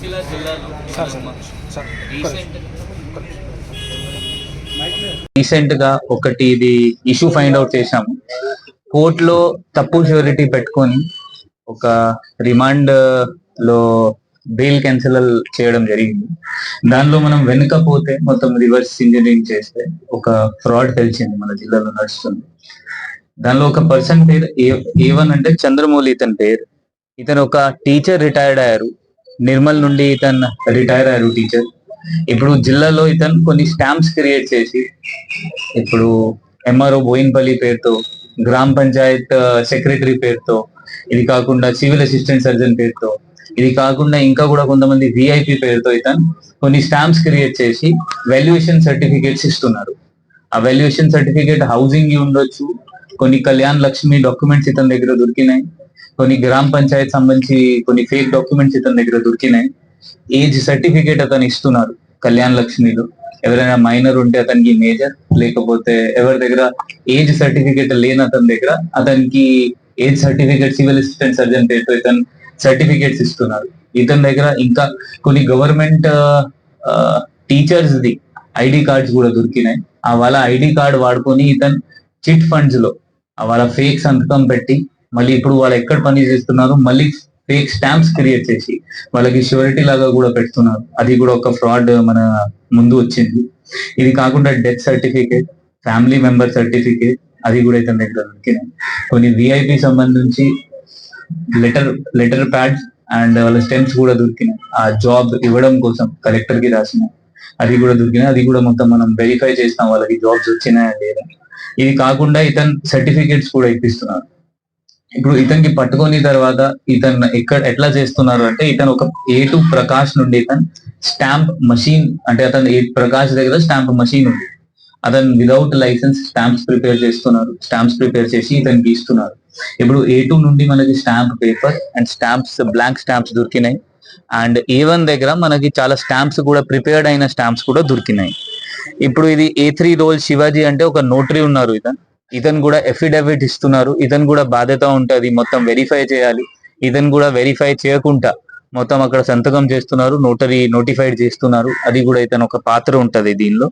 Sir sir sir రీసెంట్గా ఒకటి ఇది ఇష్యూ ఫైండ్ అవుట్ చేశాము. కోర్టులో తప్పు ష్యూరిటీ పెట్టుకొని ఒక రిమాండ్లో బెయిల్ క్యాన్సిల్ చేయడం జరిగింది. దానిలో మనం వెనుకపోతే మొత్తం రివర్స్ ఇంజనీరింగ్ చేస్తే ఒక ఫ్రాడ్ తెలిసింది మన జిల్లాలో నడుస్తుంది. దానిలో ఒక పర్సన్ పేరు ఏ వన్ అంటే చంద్రమౌళి ఇతని పేరు. ఇతను ఒక టీచర్ రిటైర్డ్ అయ్యారు. నిర్మల్ నుండి ఇతను రిటైర్ అయ్యారు టీచర్. ఇప్పుడు జిల్లాలో ఇతను కొన్ని స్టాంప్స్ క్రియేట్ చేసి ఇప్పుడు ఎంఆర్ఓ బోయిన్పల్లి పేరుతో గ్రామ పంచాయత్ సెక్రటరీ పేరుతో ఇది కాకుండా సివిల్ అసిస్టెంట్ సర్జన్ పేరుతో ఇది కాకుండా ఇంకా కూడా కొంతమంది విఐపి పేరుతో ఇతను కొన్ని స్టాంప్స్ క్రియేట్ చేసి వాల్యుయేషన్ సర్టిఫికేట్స్ ఇస్తున్నారు. ఆ వాల్యుయేషన్ సర్టిఫికేట్ హౌసింగ్ ఉండొచ్చు కొన్ని కళ్యాణ్ లక్ష్మి డాక్యుమెంట్స్ ఇతని దగ్గర దొరికినాయి. కొన్ని గ్రామ పంచాయత్ సంబంధించి కొన్ని ఫేక్ డాక్యుమెంట్స్ ఇతని దగ్గర దొరికినాయి. ఏజ్ సర్టిఫికేట్ అతను ఇస్తున్నారు కళ్యాణ్ లక్ష్మిలో. ఎవరైనా మైనర్ ఉంటే అతనికి మేజర్ లేకపోతే ఎవరి దగ్గర ఏజ్ సర్టిఫికేట్ లేని అతని దగ్గర అతనికి age certificate civil assistant surgeon పేరుతో ఇతను సర్టిఫికేట్స్ ఇస్తున్నారు. ఇతని దగ్గర ఇంకా కొన్ని government teachers the ID cards కూడా దొరికినాయి. ఆ వాళ్ళ ఐడి కార్డ్ వాడుకొని ఇతను చిట్ ఫండ్స్లో వాళ్ళ ఫేక్ సంతకం పెట్టి మళ్ళీ ఇప్పుడు వాళ్ళు ఎక్కడ పని చేస్తున్నారు మళ్ళీ ఫేక్ స్టాంప్స్ క్రియేట్ చేసి వాళ్ళకి ష్యూరిటీ లాగా కూడా పెడుతున్నారు. అది కూడా ఒక ఫ్రాడ్ మన ముందు వచ్చింది. ఇది కాకుండా death certificate family member certificate అది కూడా ఇతని దగ్గర దొరికినాయి. కొన్ని విఐపి సంబంధించి లెటర్ లెటర్ ప్యాడ్స్ అండ్ వాళ్ళ స్టెమ్స్ కూడా దొరికినాయి. ఆ జాబ్ ఇవ్వడం కోసం కలెక్టర్కి రాసిన అది కూడా దొరికినాయి. అది కూడా మొత్తం మనం వెరిఫై చేస్తాం వాళ్ళకి జాబ్స్ వచ్చినాయా లేదా. ఇది కాకుండా ఇతను సర్టిఫికేట్స్ కూడా ఇప్పిస్తున్నారు. ఇప్పుడు ఇతనికి పట్టుకొని తర్వాత ఇతను ఎక్కడ ఎట్లా చేస్తున్నారు అంటే ఇతను ఒక ఏ టు ప్రకాష్ నుండి ఇతను స్టాంప్ మషిన్ అంటే అతను ఏ ప్రకాష్ దగ్గర స్టాంప్ మషిన్ ఉంది. అతను విదౌట్ లైసెన్స్ స్టాంప్స్ ప్రిపేర్ చేస్తున్నారు. స్టాంప్స్ ప్రిపేర్ చేసి ఇతనికి ఇస్తున్నారు. ఇప్పుడు ఏ టూ నుండి మనకి stamp paper and stamps blank stamps దొరికినాయి. అండ్ ఏ వన్ దగ్గర మనకి చాలా స్టాంప్స్ కూడా ప్రిపేర్డ్ అయిన స్టాంప్స్ కూడా దొరికినాయి. ఇప్పుడు ఇది ఏ త్రీ రోల్ శివాజీ అంటే ఒక నోటరీ ఉన్నారు ఇతను. ఇతను కూడా ఎఫిడవిట్ ఇస్తున్నారు. ఇతను కూడా బాధ్యత ఉంటుంది. మొత్తం వెరిఫై చేయాలి. ఇతను కూడా వెరిఫై చేయకుండా మొత్తం అక్కడ సంతకం చేస్తున్నారు. నోటరీ నోటిఫైడ్ చేస్తున్నారు. అది కూడా ఇతను ఒక పాత్ర ఉంటది దీనిలో.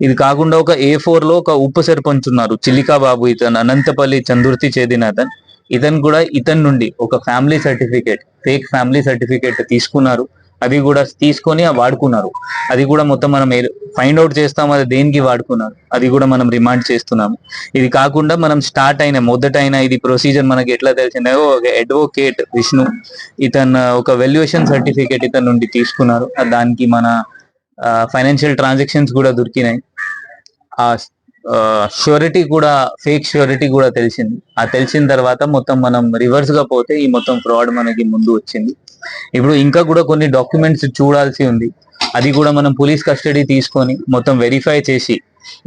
ఇది కాకుండా ఒక ఏ ఫోర్లో ఒక ఉప సర్పంచ్ ఉన్నారు. చిలికా బాబు ఇతను అనంతపల్లి చందుర్తి చెందిన అతను ఇతను కూడా ఇతని నుండి ఒక family certificate fake family certificate తీసుకున్నారు. అది కూడా తీసుకొని వాడుకున్నారు. అది కూడా మొత్తం మనం ఫైండ్ అవుట్ చేస్తాం అది దేనికి వాడుకున్నారు? అది కూడా మనం రిమాండ్ చేస్తున్నాము. ఇది కాకుండా మనం స్టార్ట్ అయిన మొదటైన ఇది ప్రొసీజర్ మనకి ఎట్లా తెలిసిందో ఒక అడ్వొకేట్ విష్ణు ఇతను ఒక వెల్యుయేషన్ సర్టిఫికేట్ ఇతను నుండి తీసుకున్నారు. దానికి మన ఫైనాన్షియల్ ట్రాన్సాక్షన్స్ కూడా దొరికినాయి. ఆ ష్యూరిటీ కూడా ఫేక్ ష్యూరిటీ కూడా తెలిసింది. ఆ తెలిసిన తర్వాత మొత్తం మనం రివర్స్గా పోతే ఈ మొత్తం ఫ్రాడ్ మనకి ముందు వచ్చింది. ఇప్పుడు ఇంకా కూడా కొన్ని డాక్యుమెంట్స్ చూడాల్సి ఉంది. అది కూడా మనం పోలీస్ కస్టడీ తీసుకొని మొత్తం వెరిఫై చేసి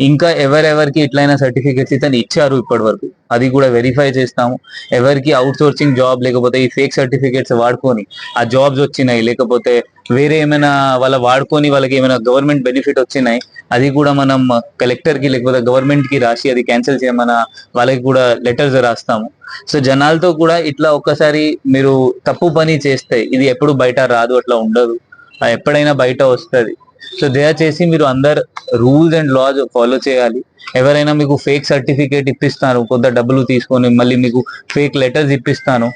ఇంకా ఎవరెవరికి ఇట్లయినా సర్టిఫికేట్స్ ఇతను ఇచ్చారు ఇప్పటి వరకు అది కూడా వెరిఫై చేస్తాము. ఎవరికి అవుట్ సోర్సింగ్ జాబ్ లేకపోతే ఈ ఫేక్ సర్టిఫికేట్స్ వాడుకొని ఆ జాబ్స్ వచ్చినాయి లేకపోతే వేరే ఏమైనా వాళ్ళ వాడుకొని వాళ్ళకి ఏమైనా గవర్నమెంట్ బెనిఫిట్ వచ్చినాయి అది కూడా మనం కలెక్టర్కి లేకపోతే గవర్నమెంట్కి రాసి అది క్యాన్సిల్ చేయమన్నా వాళ్ళకి కూడా లెటర్స్ రాస్తాము. సో జనాలతో కూడా ఇట్లా ఒక్కసారి మీరు తప్పు పని చేస్తే ఇది ఎప్పుడు బయట రాదు అట్లా ఉండదు. అది ఎప్పుడైనా బయట వస్తుంది. సో దయచేసి మీరు అందరు రూల్స్ అండ్ లాస్ ఫాలో చేయాలి. ఎవరైనా మీకు ఫేక్ సర్టిఫికేట్ ఇప్పిస్తాను కొంత డబ్బులు తీసుకొని మళ్ళీ మీకు ఫేక్ లెటర్స్ ఇప్పిస్తాను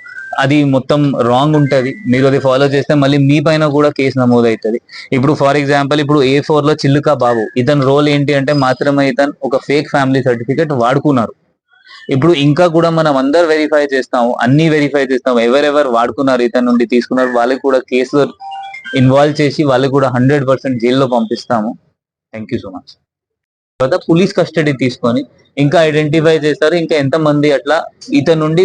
అది మొత్తం రాంగ్ ఉంటది. మీరు అది ఫాలో చేస్తే మళ్ళీ మీ పైన కూడా కేసు నమోదు అవుతుంది ఇప్పుడు ఫర్ ఎగ్జాంపుల్ ఇప్పుడు ఏ ఫోర్లో చిల్లుకా బాబు. ఇతని రోల్ ఏంటి అంటే మాత్రమే ఇతను ఒక ఫేక్ ఫ్యామిలీ సర్టిఫికేట్ వాడుకున్నారు. ఇప్పుడు ఇంకా కూడా మనం అందరు వెరిఫై చేస్తాము అన్ని వెరిఫై చేస్తాము. ఎవరెవరు వాడుకున్నారు ఇతని నుండి తీసుకున్నారు వాళ్ళకి కూడా కేసులో ఇన్వాల్వ్ చేసి వాళ్ళకి కూడా హండ్రెడ్ పర్సెంట్ జైల్లో పంపిస్తాము. థ్యాంక్ యూ సో మచ్ తర్వాత పోలీస్ కస్టడీ తీసుకొని ఇంకా ఐడెంటిఫై చేస్తారు. ఇంకా ఎంత మంది అట్లా ఇతని నుండి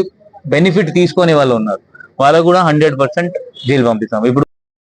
బెనిఫిట్ తీసుకునే వాళ్ళు ఉన్నారు. వాళ్ళకు కూడా హండ్రెడ్ పర్సెంట్ జైలు పంపిస్తాం ఇప్పుడు